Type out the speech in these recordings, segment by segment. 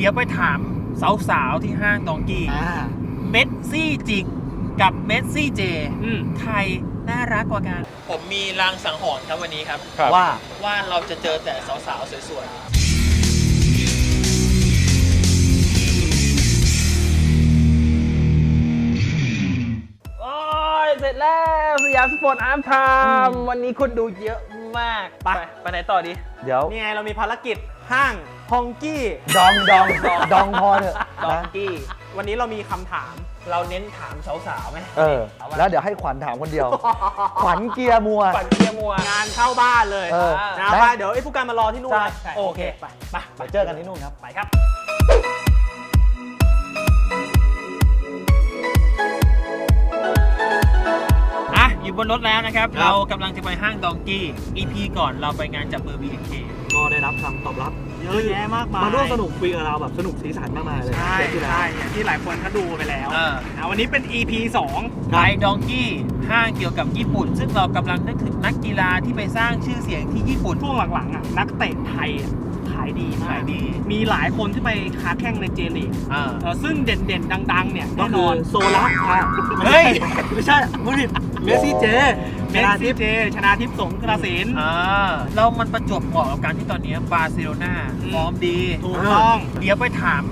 เดี๋ยวไปถามสาวๆที่ห้างดองกี้อ่าเมสซี่จริงกับเมสซี่เจ อืมใครน่ารักกว่ากัน ผมมีรางสังหรณ์ครับวันนี้ครับ ครับว่า ว่าเราจะเจอแต่สาวๆสวยๆโอ้ยเสร็จแล้วสยามสปอร์ตอาร์มไทม์วันนี้คนดูเยอะมากไป ไปไหนต่อดี เดี๋ยว นี่ไงเรามีภารกิจ ห้างฮองกี้ดองดองดองพอเถอะดองนะกี้วันนี้เรามีคำถาม เราเน้นถามสาวๆไหมเออ แล้วเดี๋ยวให้ขวัญถามคนเดียว ขวัญเกียร์มัว ปั่นเกียร์มัว งานเข้าบ้านเลยเออนะได้ไปเดี๋ยวไอ้ผู้การมารอที่นู่นใช่นะใช่ โอโอเคเคไปไปไปเจอกันที่นู่นครับ ไปครับ อะอยู่บนรถแล้วนะครับ ครับ เรากำลังจะไปห้างดองกี้ EP ก่อนเราไปงานจับมือ BNK ก็ได้รับคำตอบรับเยอะแยะมากมาย มาร่วมสนุกคุยกับเราแบบสนุกสีสันมากมายเลยใช่เทปที่แล้ว ใช่อย่างที่หลายคนเขาดูไปแล้วเออ นะวันนี้เป็น EP 2ไปดองกี้ห้างเกี่ยวกับญี่ปุ่น ซึ่งเรากำลังนึกถึงนักกีฬาที่ไปสร้างชื่อเสียงที่ญี่ปุ่น ช่วงหลังๆอะนักเตะไทยอะขายดีมากขายดี มีหลายคนที่ไปค้าแข่งในเจลีกอ่า เออซึ่งเด่นๆ ดังๆ เนี่ยก็แน่นคืออน โซล่าค่ะเฮ้ย ไม่ใช่พูดผิดเมสซี่เจเมสซี่เจ ชนาทิพย์สงกระสิน อ่าเรามันประจวบเหมาะกับการที่ตอนนี้บาร์เซโลนาอืม ฟอร์มดีถูกต้อง เดี๋ยวไปถาม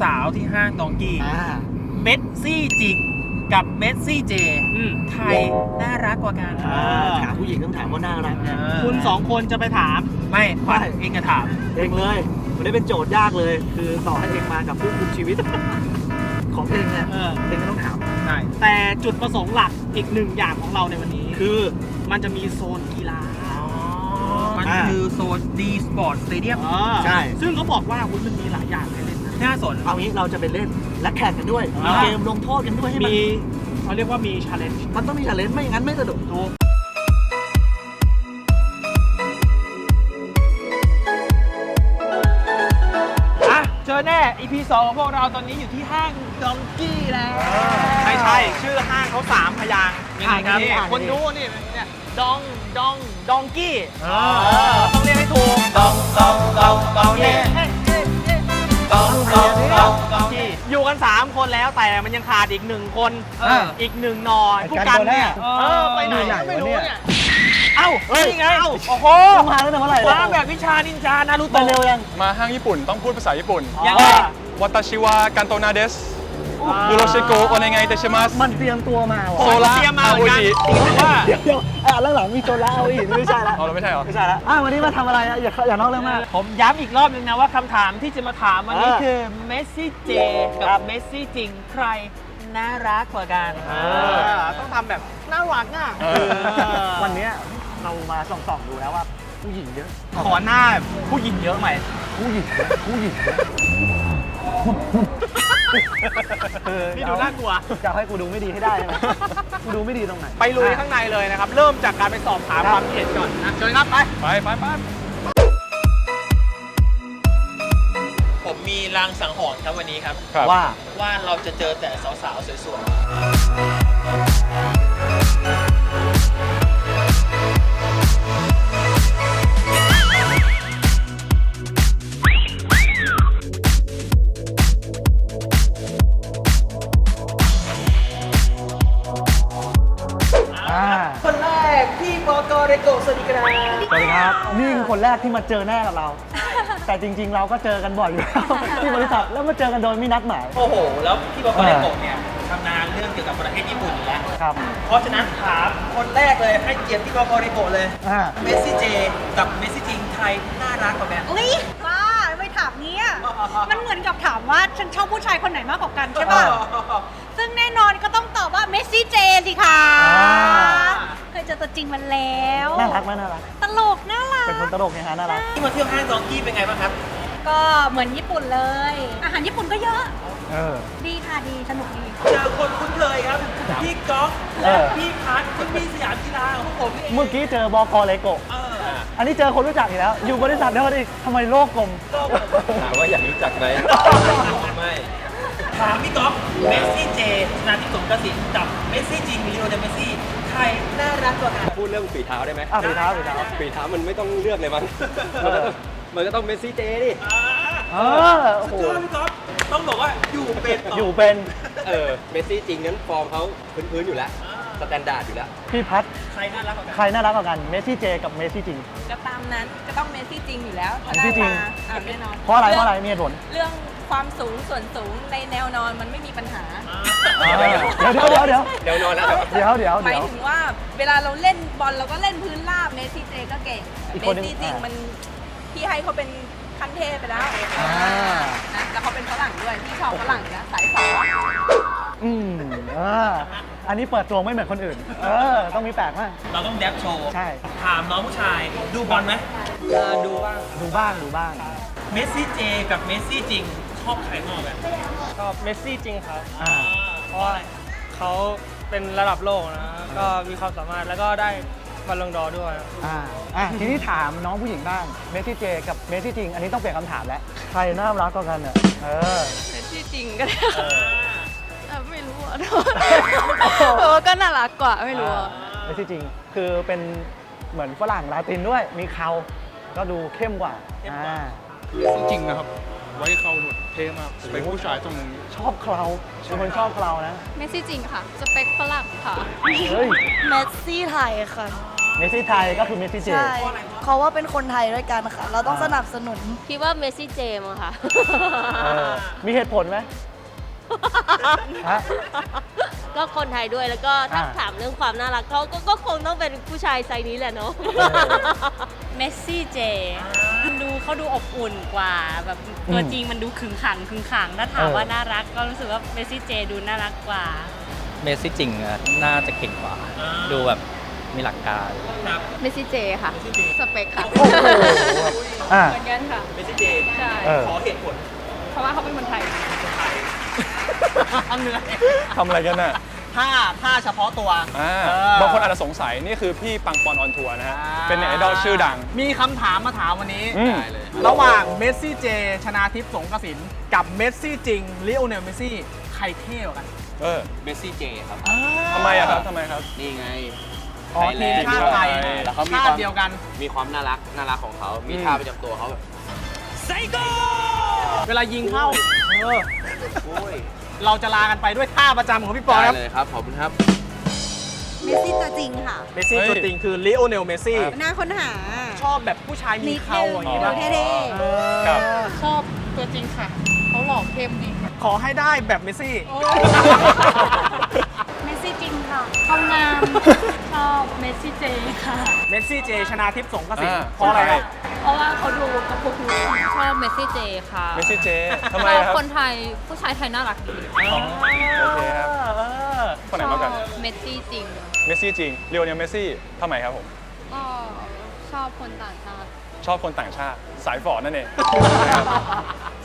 สาวๆที่ห้างดองกี้ อ่า เมสซี่จริง กับเมสซี่เจอืมใครน่ารักกว่ากันอ่าถามผู้หญิงต้องถามว่าน่ารักไงคุณสองคนจะไปถาม ไม่ขวัญไม่ เองจะถาม เองเลยมันได้เป็นโจทย์ยากเลย คือต่อให้เองมากับผู้คุมชีวิต ของเองเนี่ยเออ เองก็ต้องถาม ใช่ แต่จุดประสงค์หลักอีกหนึ่งอย่างของเราในวันนี้ คือ มันจะมีโซนกีฬามันอ่า คือโซน D Sport Stadium อ่าใช่ ซึ่งเขาบอกว่าคุณมันมีหลายอย่างให้เล่น นะน่าสน เอางี้เราจะไปเล่นและแข่งกันด้วยมีอ่า เกมลงโทษกันด้วยให้มันมีเขาเรียกว่ามีชาเลนจ์มันต้องมีชาเลนจ์ไม่อย่างนั้นไม่สนุก ถูกอะเจอแน่ EP 2ของพวกเราตอนนี้อยู่ที่ห้างดองกี้แล้วไม่ใช่ชื่อห้างเขาสามพยางค์ยังไงครับ นี่อ่านดิคนดูนี่เนี่ยดองดองดองกี้อ่าเออต้องเรียกให้ถูกดองดองดองดองเนี่ยด องดองดองดองกี้อยู่กัน 3 คนแล้วแต่มันยังขาดอีกหนึ่งคนเอออีกหนึ่งหนอผู้กันเนี่ยเออเออไปไหนก็ไม่รู้เนี่ยเอ้าเฮ้ยนี่ไงโอ้โหต้องมาตั้งแต่เมื่อไหร่ว้าแบบวิชานินจานารูไปโตะเร็วยังมาห้างญี่ปุ่นต้องพูดภาษาญี่ปุ่นยังไงวัตชิวะกันโตนาเดส ยูโรชิโกโอเนไงเตชิมัสมันเตรียมตัวมาว่ะโซล่าเตรียมมาอาเหมืโออนกันจิว่าเดี๋ยวเดี๋ยวอะแล้วหลังมีโซล่าเอาอีกไม่ใช่ละเอาเราไม่ใช่เหรอ ไม่ใช่ละอะวันนี้มาทำอะไรอะอย่าอย่านอกเรื่องมาก ผมย้ำอีกรอบนึงนะว่าคำถามที่จะมาถามวันนี้เออคือเมสซี่เจครักับบเมสซี่จริงใครน่ารักกว่ากันเออ ต้องทำแบบน่ารักอะเออ วันเนี้ยเรามาส่องๆดูแล้วว่า ผู้หญิงเยอะ ขอหน้าผู้หญิงเยอะไหมผู้หญิงเยอะผู้หญิงเยอะเออ นี่ดูน่ากลัว จะให้กูดูไม่ดีให้ได้ใช่ไหมกูดูไม่ดีตรงไหนไปลุยข้างในเลยนะครับ เริ่มจากการไปสอบถามความคิดเห็นก่อนนะเชิญครับไป ไปไปไปผมมีรางสังหรณ์ครับวันนี้ครับ ครับ ว่า ว่าเราจะเจอแต่สาวๆสวยๆ เรโกะสวัสดีครับสวัสดีครับนี่คือคนแรกที่มาเจอหน้ากับเรา แต่จริง ๆ เราก็เจอกันบ่อยอยู่แล้วที่บริษัทแล้วมาเจอกันโดยไม่นัดหมาย โอ้โห แล้วพี่บกเรโกะเนี่ยทำงานเรื่องเกี่ยวกับประเทศญี่ปุ่นอยู่แล้วครับ เพราะฉะนั้นถามคนแรกเลยให้เกียรติพี่บกเรโกะเลยอ่าเมสซี่เจกับเมสซี่จริงใครน่ารักกว่ากันอุ้ยบ้าไม่ถามเนี้ยมันเหมือนกับถามว่าฉันชอบผู้ชายคนไหนมากกว่ากันใช่ป่ะซึ่งแน่นอนก็ต้องตอบว่า เมสซี่เจสิคะอ่า เคยเจอตัวจริงมันแล้วน่ารักไหมน่ารัก ตลกน่ารัก เป็นคนตลกไงฮะน่ารัก ที่มาเที่ยวห้างดองกี้เป็นไงบ้างครับ ก็เหมือนญี่ปุ่นเลย อาหารญี่ปุ่นก็เยอะเออ ดีค่ะดีสนุกดี เจอคนคุ้นเคยครับ พี่ก๊อฟเอและอพี่พัทคุณพี่สยามกีฬาของพวกผมนี่เองเมื่อกี้เจอบกเลโกะเอออันนี้เจอคนรู้จักอีกแล้ว อยู่บริษัทเดียวกันอีกทำไมโลกกลมถามว่าอยากรู้จักไหม ไม่ ถามพี่ก๊อฟเมสซี่เจชนะทิพย์สงกระสินกับเมสซี่จริงลีโอเดลเมสซี่ใครน่ารักกว่ากัน พูดเรื่องฝีเท้าได้ไหมอะฝีเท้าฝีเท้า ฝีเท้ามันไม่ต้องเลือกเลยมั้งเออมันก็ต้องมันก็ต้องเมสซี่เจดิเออโอ้โหเป็นต่ออยู่เป็นเออเมสซี่จริงงั้นฟอร์มเขาพื้นๆอยู่แล้วสแตนดาร์ดอยู่แล้วพี่พัดใครน่ารักกว่ากัน ใครน่ารักกว่ากันเมสซี่เจกับเมสซี่จริง ก็ตามนั้นก็ต้องเมสซี่จริงอยู่แล้วเมสซี่จริงอะแน่นอนเพราะอะไรเพราะอะไรมีเหตุผล เรื่อง ความสูงส่วนสูงในแนวนอนมันไม่มีปัญหา เดี๋ยวเดี๋ยวเดี๋ยวเดี๋ยวเดี๋ยวนอนแล้วเดี๋ยวเดี๋ยวหมาเดี๋ยยว ถึงว่าเวลาเราเล่นบอลเราก็เล่นพื้นราบเมสซี่เจก็เก่งอีกเมคนสหนึ่งซี่จริงอ่ามั มันพี่ให้เขาเป็นขั้นเทพไปแล้วอ่านะแล้วเขาเป็นฝรั่งด้วยพี่ชอบฝรั่งอยู่แล้วสายฝออืมอ่าอันนี้เปิดตัวไม่เหมือนคนอื่น เออ ต้องมีแปลกมาก เราต้องแดบโชว์ใช่ ถามน้องผู้ชายดูบอลไหมดูบ้างดูบ้างดูบ้าง เมสซี่เจกับเมสซี่จริงช อบใครมากกว่ากันก็เมสซี่จริงครับ อ่าเพราะว่าเขาเป็นระดับโลกนะ ก็มีความสามารถแล้วก็ได้บอลลงดอร์ด้วย อ่าอะทีนี้ถามน้องผู้หญิงบ้างเมสซี่เจกับเมสซี่จริง อันนี้ต้องเปลี่ยนคำถามแล้วใครน่ารักกว่ากันอะเออเมสซี่จริงก็ได้เออเออไม่รู้อะเออก็น่ารักกว่าไม่รู้อะเมสซี่จริง คือเป็นเหมือนฝรั่งลาตินด้วย มีเขา ก็ดูเข้มกว่าอ่า จริงนะครับ ไว้เขาหนวดเท่มากเป็นผู้ชายตรงนี้ ชอบเคราเป็นคนชอบเครานะ เมสซี่จริงค่ะ สเปคฝรั่งค่ะ เฮ้ย เมสซี่ไทยค่ะ เมสซี่ไทยก็คือเมสซี่เจ ใช่เขาว่าเป็นคนไทยด้วยกันค่ะ เราต้องสนับสนุน คิดว่าเมสซี่เจมส์ค่ะ เออมีเหตุผลไหมฮะ ก็คนไทยด้วยแล้วก็ถ้าอ่า ถามเรื่องความน่ารักเขาก็ก็คงต้องเป็นผู้ชายไซส์นี้แหละเนาะ เมสซี่เจ ดูเขาดูอบอุ่นกว่าแบบตัวจริงมันดูขึงขังขึงขังถ้าถามเออว่าน่ารักก็รู้สึกว่าเมสซี่เจดูน่ารักกว่า เมสซี่จริงอะน่าจะเก่งกว่าอ่าดูแบบมีหลักการครับเมสซี่เจค่ะ สเปคค่ะโอ้โหอะเหมือนกันค่ะเมสซี่เจใช่เออขอเหตุผล เพราะว่าเขาเป็นคนไทยเหนื่อยทำอะไรกันน่ะ ท่าท่าเฉพาะตัวอ่าเออบางคนอาจจะสงสัยนี่คือพี่ปังปอนออนทัวร์นะฮะอ่าเป็นเน็ตไอดอลชื่อดัง มีคำถามมาถามวันนี้ อืมระหว่างเมสซี่เจ ชนาทิพย์สงกสิน กับเมสซี่จริงลิโอเนลเมสซี่ใครเท่กว่ากันเออเมสซี่เจครับ ทำไมอะครับทำไมครับ นี่ไงอ๋อทีมชาติไทยแล้วเขามีชาควาติมเดียวกัน มีความน่ารักน่ารักของเขามีอืม ท่าประจำตัวเขาแบบไซโก้เวลายิงเข้า เออโอ้ย เราจะลากันไปด้วยท่าประจำของพี่ปอได้ครับเลยครับ ขอบคุณครับ เมสซี่ตัวจริงค่ะ เมสซี่เฮ้ยตัวจริงคือลิโอเนลเมสซี่น่าค้นหาชอบแบบผู้ชายมีเขาอย่างนี้นิดนึป่ะงเท่เออครับ ชอบตัวจริงค่ะ เขาหล่อเข้มดีขอให้ได้แบบเมสซี่เมสซี่จริงค่ะเขางามชอบเมสซี่เจค่ะ เมสซี่เจชนาทิพย์สงกสินอ่า เพราะอะไรครับ เพราะว่าเขาดูกระปุกหูชอบเมสซี่เจค่ะเมสซี่เจทำไมชอบครับคนไทยผู้ชายไทยน่ารักดีอ๋อโอเคครับเออคนไหนมากกันเมสซี่จริง เมสซี่จริงเรียวเนี่ยเมสซี่ทำไมครับผม ก็ชอบคนต่างชาติ ชอบคนต่างชาติ สายฝอนั่นเอง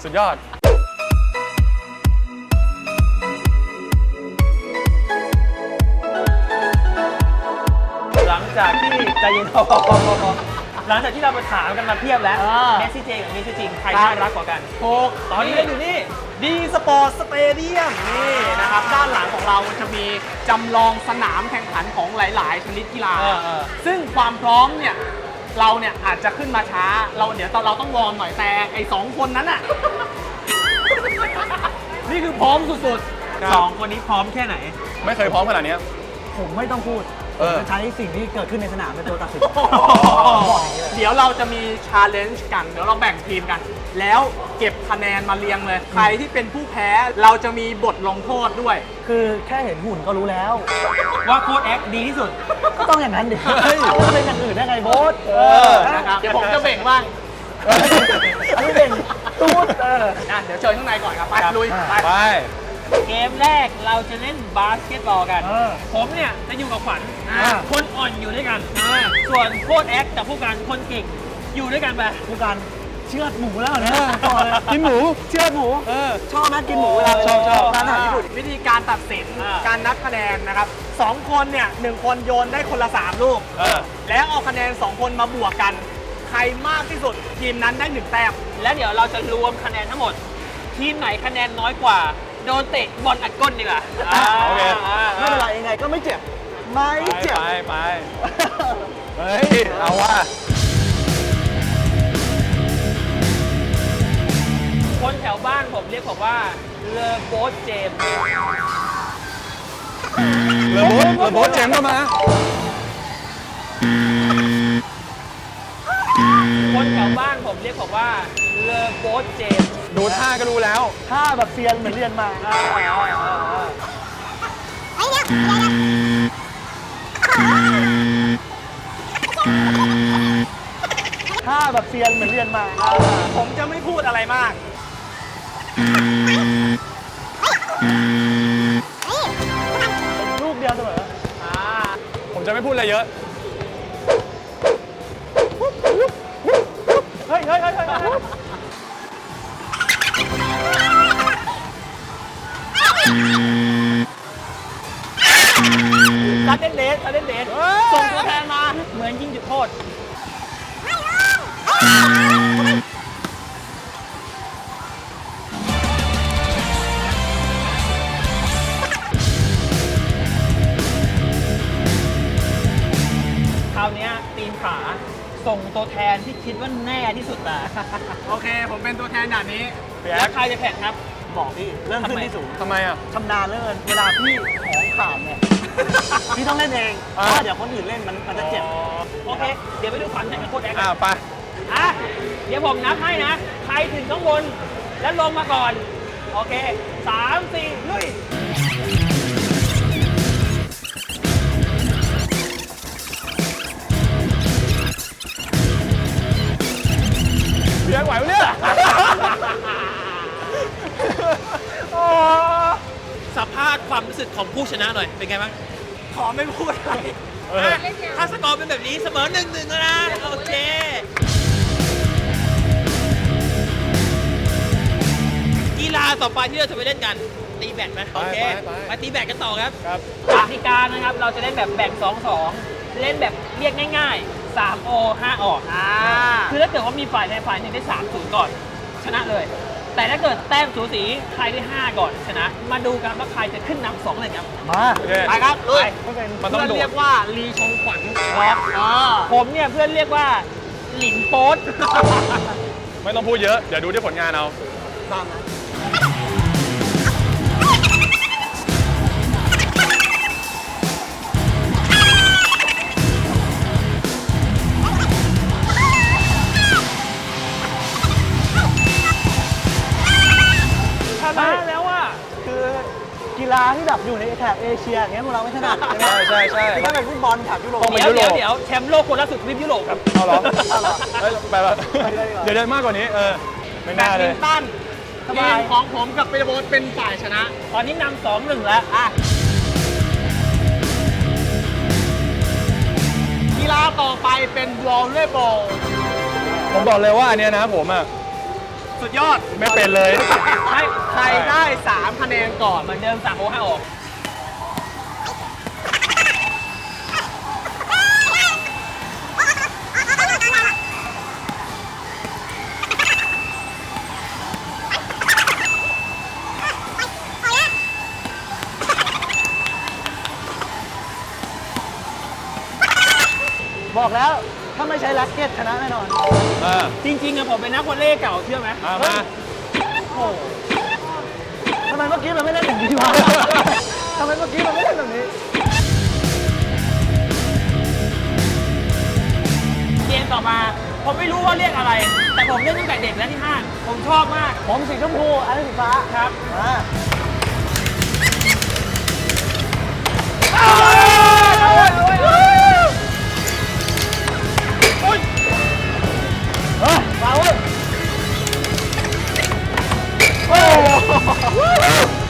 สุดยอด หลังจากที่ใจเย็นพอ หลังจากที่เราไปถามกันมาเพียบแล้ว เออ เมสซี่เจกับเมสซี่จริงใครครับน่ารักกว่ากัน ถูกตอนนี้เราอยู่นี่ดีสปอร์ตสเตเดียมนี่นะครับ ด้านหลังของเราจะมีจำลองสนามแข่งขันของหลาย ๆ ชนิดกีฬา เออเออ ซึ่งความพร้อมเนี่ย เราเนี่ยอาจจะขึ้นมาช้า เราเดี๋ยวเราต้องวอร์มหน่อยแต่ไอ้สองคนนั้นอะ นี่คือพร้อมสุดสองคนนี้พร้อมแค่ไหน ไม่เคยพร้อมขนาดเนี้ยผมไม่ต้องพูดเออ ผมจะใช้สิ่งที่เกิดขึ้นในสนามเป็นตัวตัดสินๆเดี๋ยวเราจะมีชาเลนจ์กัน เดี๋ยวเราแบ่งทีมกัน แล้วเก็บคะแนนมาเรียงเลย ใครที่เป็นผู้แพ้เราจะมีบทลงโทษด้วย คือแค่เห็นหุ่นก็รู้แล้ว ว่าโค้ดแอคดีที่สุด ก็ต้องอย่างนั้นดิจะเป็นอย่างอื่นได้ไงโบ๊ทเออนะครับ เดี๋ยวผมจะเบ่งบ้าง อันนี้เป็นตูดเออ นะเดี๋ยวเชิญข้างในก่อนครับ ไปครับลุยอ่าไป ไป เกมแรกเราจะเล่นบาสเกตบอลกัน เออผมเนี่ยจะอยู่กับขวัญอ่า คนอ่อนอยู่ด้วยกัน ส่วนโค้ดแอคกับผู้การคนเก่งอยู่ด้วยกันไป ผู้การเชือดหมูแล้วนะต่อเลยกินหมู เชือดหมู เออ ชอบนะกินหมูเวลาชอบชอบร้านอาหารญี่ปุ่นวิธีการตัดสินอ่า การนับคะแนนนะครับสองคนเนี่ยหนึ่งคนโยนได้คนละ3ลูก เออ แล้วเอาคะแนน2คนมาบวกกัน ใครมากที่สุดทีมนั้นได้หนึ่งแต้ม แล้วเดี๋ยวเราจะรวมคะแนนทั้งหมด ทีมไหนคะแนนน้อยกว่า โดนเตะบอลอัดก้นดีกว่าอ่าโอเคไม่เป็นไรยังไงก็ไม่เจ็บ ไม่ไปเจ็บ ไปไปเฮ้ย เอาว่ะ คนแถวบ้านผมเรียกผมว่าเลอโบสเจมเลอโบสเลอโบสเจมส์ก็มา คนแถวบ้านผมเรียกผมว่าเลอโบสเจมดูท่าก็รู้แล้ว ถ้าแบบเซียนเหมือนเรียนมาถ้าแบบเซียนเหมือนเรียนมา ผมจะไม่พูดอะไรมาก ลูกเดียวเสมอ ผมจะไม่พูดอะไรเยอะ เฮ้ยเฮ้ยเฮ้ยเฮ้ยซัดเดนเดสซัดเดนเดสส่งตัวแทนมา เหมือนยิงจุดโทษ ส่งตัวแทนที่คิดว่าแน่ที่สุดมาโอเค ผมเป็นตัวแทนด่านนี้แล้วใครจะแข่งครับ บอกพี่เรื่องขึ้นที่สูงทำไมอะ ชำนาญเหลินเวลาพี่ของขาดเนี่ย พี่ต้องเล่นเองเพอ่าราะว่าเดี๋ยวคนอื่นเล่นมันมันจะเจ็บ โอเค เดี๋ยวไปดูความแข่งกับโค้ดแอคอ่าไป อะเดี๋ยวผมนับให้นะ ใครถึงข้างบนแล้วลงมาก่อน โอเคสามสี่ลุย ชนะหน่อย เป็นไงบ้างขอไม่พูดอะไรเอออะถ้าสกอร์เป็นแบบนี้เสมอหนึ่งหนึ่งแล้วนะ โอเค กีฬาต่อไปที่เราจะไปเล่นกัน ตีแบดไหมโอเค ไปไปมาตีแบดกันต่อครับ ครับ กติกานะครับ เราจะเล่นแบบแบ่ง2 2 เล่นแบบเรียกง่ายๆ3โอ5ออกอ่าคือถ้าเกิดว่ามีฝ่ายใดฝ่ายหนึ่งได้3 0ก่อน ชนะเลย แต่ถ้าเกิดแต้มสูสีใครได้ 5 ก่อนชนะ มาดูกันว่าใครจะขึ้นนำสองเลยครับ มาโอเคไปครับลุยไม่เป็นมันต้องเพื่อนโดเรีดยกว่าลีชงขวัญครับอ่าผมเนี่ยเพื่อนเรียกว่าหลินโป๊ด ไม่ต้องพูดเยอะ เดี๋ยวดูที่ผลงานเอาช ที่แบบอยู่ในแถบเอเชียอย่างเงี้ยพวกเราไม่ถนัดใช่ไหมใช่ใช่ใช่คือถ้าเป็นฟุตบอลแถบยุโรป ต้องไป เดี๋ยวยุโรเดี๋ยวปเดี๋ยวแชมป์โลกคนล่าสุดทวีปยุโรปครับเอาเหรอเอาเหรอเฮ้ยไปแบบไปได้ดีกว่าเดี๋ยวเดินมากกว่านี้เออไม่แบน่าดเลมิย นตันทีมของผมกับเปโบสเป็นฝ่ายชนะ ตอนนี้นำสองหนึ่งแล้วอะกีฬาต่อไปเป็นวอลเลย์บอลผมบอกเลยว่าอันเนี้ยนะผมอะ สุดยอดไม่เป็นเลย ให้ใครได้ 3 คะแนนก่อนเหมือนเดิมสามโอห้าออก บอกแล้วถ้าไม่ใช้แร็กเก็ตชนะแน่นอนอ่าจริงๆอะผมเป็นนักวอลเลย์เก่าเชื่อไหมอ่ามาทำไมเมื่อกี้มันไม่เล่นอย่างนี้วะ ทำไมเมื่อกี้มันไม่เล่นแบบนี้ เกมต่อมา ผมไม่รู้ว่าเรียกอะไร แต่ผมเล่นตั้งแต่เด็กแล้วที่ห้างผมชอบมาก ผมสีชมพูอันนี้สีฟ้าครับ อ่า โ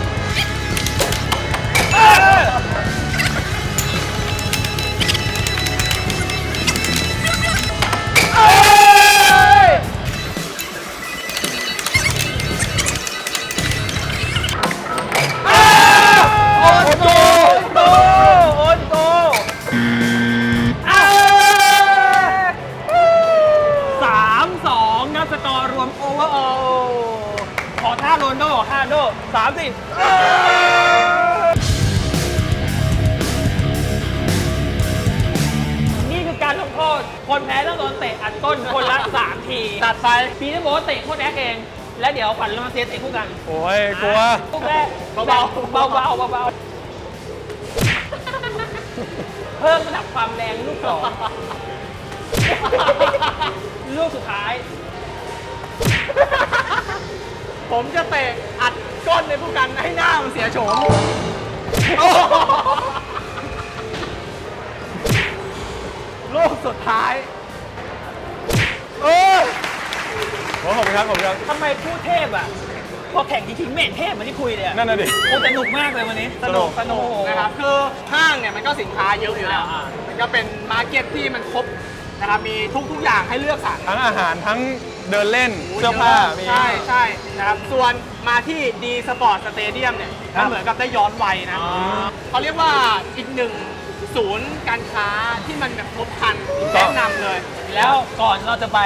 คนแพ้ต้องโดนเตะอัดก้นคนละ3ทีตัดไปปีนี้บอกว่าเตะโคตรแอคเอง และเดี๋ยวขวัญเรามาเซตเตะคู่กันโอ้ยกลัวลูกแรกเบาๆเบาๆเบาๆเพิ่มระดับความแรงลูกสองลูกสุดท้าย ผมจะเตะอัดก้นในผู้กันให้หน้ามันเสียโฉม ลูกสุดท้ายโอ้ขอบคุณครับขอบคุณครับ ทำไมพูดเทพอะ พอแข่งจริงๆไม่เห็นเทพเหมือนที่คุยเลยอะนั่นน่ะดิ โอ้สนุกมากเลยวันนี้ สนุกสนุกนะครับคือห้างเนี่ยมันก็สินค้าเยอะอยู่แล้วอ่า มันก็เป็นมาร์เก็ตที่มันครบนะครับมีทุกๆอย่างให้เลือกสรร ทั้งอาหารทั้งเดินเล่นเสื้อผ้ามีใช่ใช่นะครับ ส่วนมาที่ดีสปอร์ตสเตเดียมเนี่ยมันเหมือนกับได้ย้อนวัยนะเขาเรียกว่าอีกหนึ่ง ศูนย์การค้าที่มันแบบครบครันแนะนำเลย แล้วก่อนเราจะไป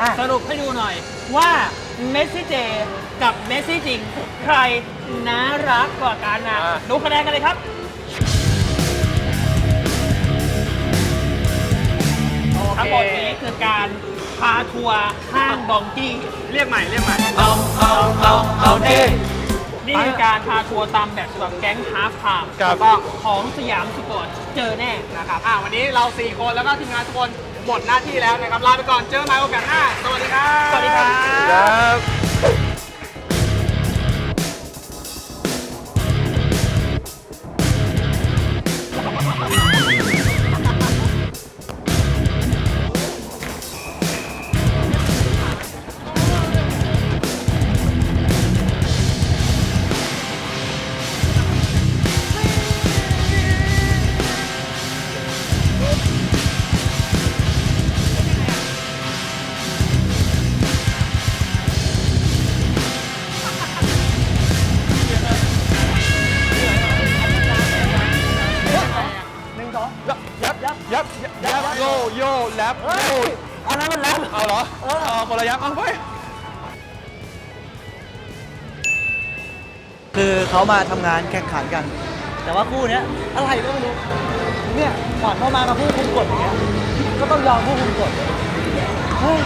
อะ สรุปให้ดูหน่อย ว่าเมสซี่เจกับเมสซี่จริง ใครน่ารักกว่ากันนะอะ ดูคะแนนกันเลยครับ ทั้งหมดนี้คือการพาทัวร์ห้างดองกี้ เรียกใหม่เรียกใหม่ เอาเอาเอาเอาเด้ นี่คือการพาทัวร์ตามแบบฉบับแก๊งฮาร์ฟไทม์ครับต้องของสยามสปอร์ตเจอแน่นะครับอ่าวันนี้เรา 4 คนแล้วก็ทีมงานทุกคนหมดหน้าที่แล้วนะครับ ลาไปก่อนเจอกันใหม่โอกาสหน้า สวัสดีครับ สวัสดีครับ ครับ อ ยับยับยับยับยับโยโย่แลบโยอันนั้นมันแล้ว เอาเหรอเอาคนละยับเอาไปคือเขามาทำงานแข่งขันกัน แต่ว่าคู่เนี้ยอะไรก็ไม่รู้ เนี่ยขวัญเข้ามากับผู้คุมกฎอย่างเงี้ย ก็ต้องยอมผู้คุมกฎเฮ้ย